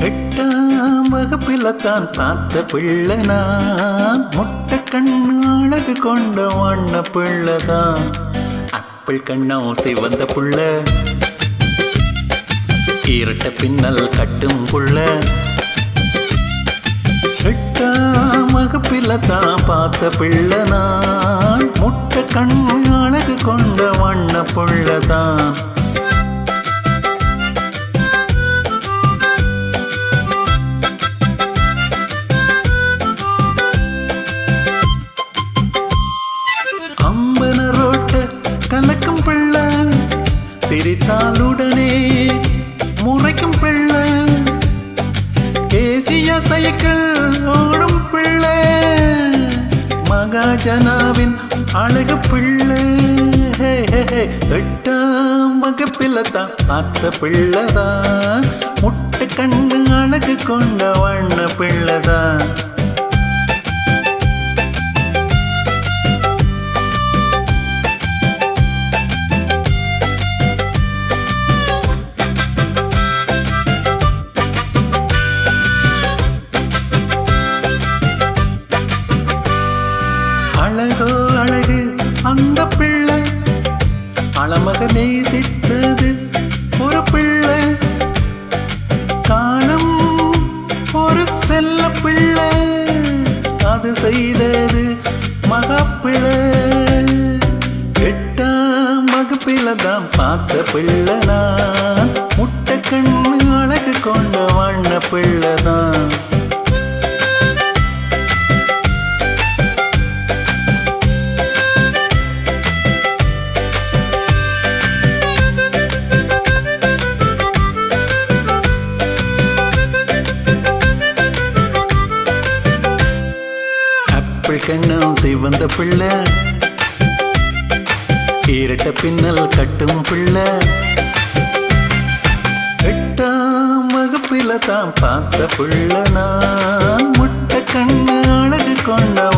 எட்டாம் வகுப்பில தான் பார்த்த பிள்ளை நான் முட்டை கண்ணு அழகு கொண்ட வண்ண பிள்ளை தான் அப்பிள் கண்ணம் சிவந்த புள்ள இரட்ட பின்னல் கட்டும் புள்ள. எட்டாம் வகுப்பில தான் பார்த்த பிள்ளை நான் முட்டை கண்ணு அழகு கொண்ட வண்ண புள்ள தான் கலக்கும் பிள்ளை சிரித்தாலுடனே முறைக்கும் பிள்ளை. தேசிய சைக்கிள் ஓடும் பிள்ளை மகாஜனாவின் அழகு பிள்ளை. எட்டாம் வகுப்பில தான் பார்த்த பிள்ளைதான் முட்டை கண்ணு அழகு கொண்டவள். அழகோ அழகு அந்த பிள்ளை அழமக நேசித்தது. ஒரு பிள்ளை காலம் ஒரு செல்ல பிள்ளை அது செய்தது மகப்பிள்ளை எட்டாம் வகுப்பில தான் பார்த்த பிள்ளை நான். முட்டை கண்ணு அழகு கொண்ட வண்ண பிள்ளை தான். கண்ணம் சிவந்த பிள்ளை. இரட்ட பின்னல் கட்டும் பிள்ளை. எட்டாம் வகுப்பில தான் பார்த்த பிள்ளை நான். முட்டை கண்ணு அழகு கொண்ட